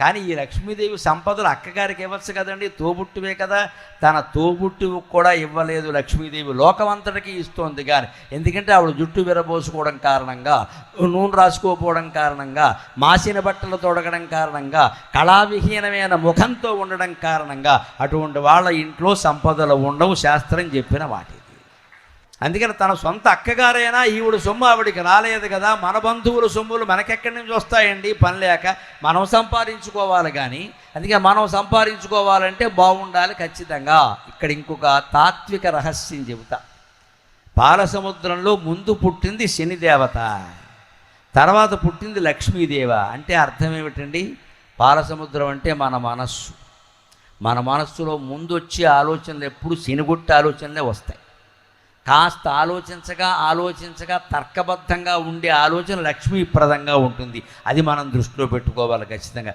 కానీ ఈ లక్ష్మీదేవి సంపదలు అక్కగారికి ఇవ్వచ్చు కదండి తోబుట్టువే కదా. తన తోబుట్టువు కూడా ఇవ్వలేదు లక్ష్మీదేవి. లోకమంతటికి ఇస్తోంది కానీ ఎందుకంటే ఆవిడ జుట్టు విరబోసుకోవడం కారణంగా నూనె రాసుకోపోవడం కారణంగా మాసిన బట్టలు తొడగడం కారణంగా కళావిహీనమైన ముఖంతో ఉండడం కారణంగా అటువంటి వాళ్ళ ఇంట్లో సంపదలు ఉండవు శాస్త్రం చెప్పిన వాటి. అందుకని తన సొంత అక్కగారైనా ఈవిడ సొమ్ము ఆవిడికి రాలేదు కదా మన బంధువుల సొమ్ములు మనకెక్కడి నుంచి వస్తాయండి? పని లేక మనం సంపాదించుకోవాలి కానీ అందుకే మనం సంపాదించుకోవాలంటే బాగుండాలి ఖచ్చితంగా. ఇక్కడ ఇంకొక తాత్విక రహస్యం చెబుతా. పాలసముద్రంలో ముందు పుట్టింది శనిదేవత తర్వాత పుట్టింది లక్ష్మీదేవ. అంటే అర్థం ఏమిటండి? పాలసముద్రం అంటే మన మనస్సు. మన మనస్సులో ముందు వచ్చే ఆలోచనలు ఎప్పుడు శనిగొట్టే ఆలోచనలే వస్తాయి. కాస్త ఆలోచించగా ఆలోచించగా తర్కబద్ధంగా ఉండే ఆలోచన లక్ష్మీప్రదంగా ఉంటుంది. అది మనం దృష్టిలో పెట్టుకోవాలి ఖచ్చితంగా.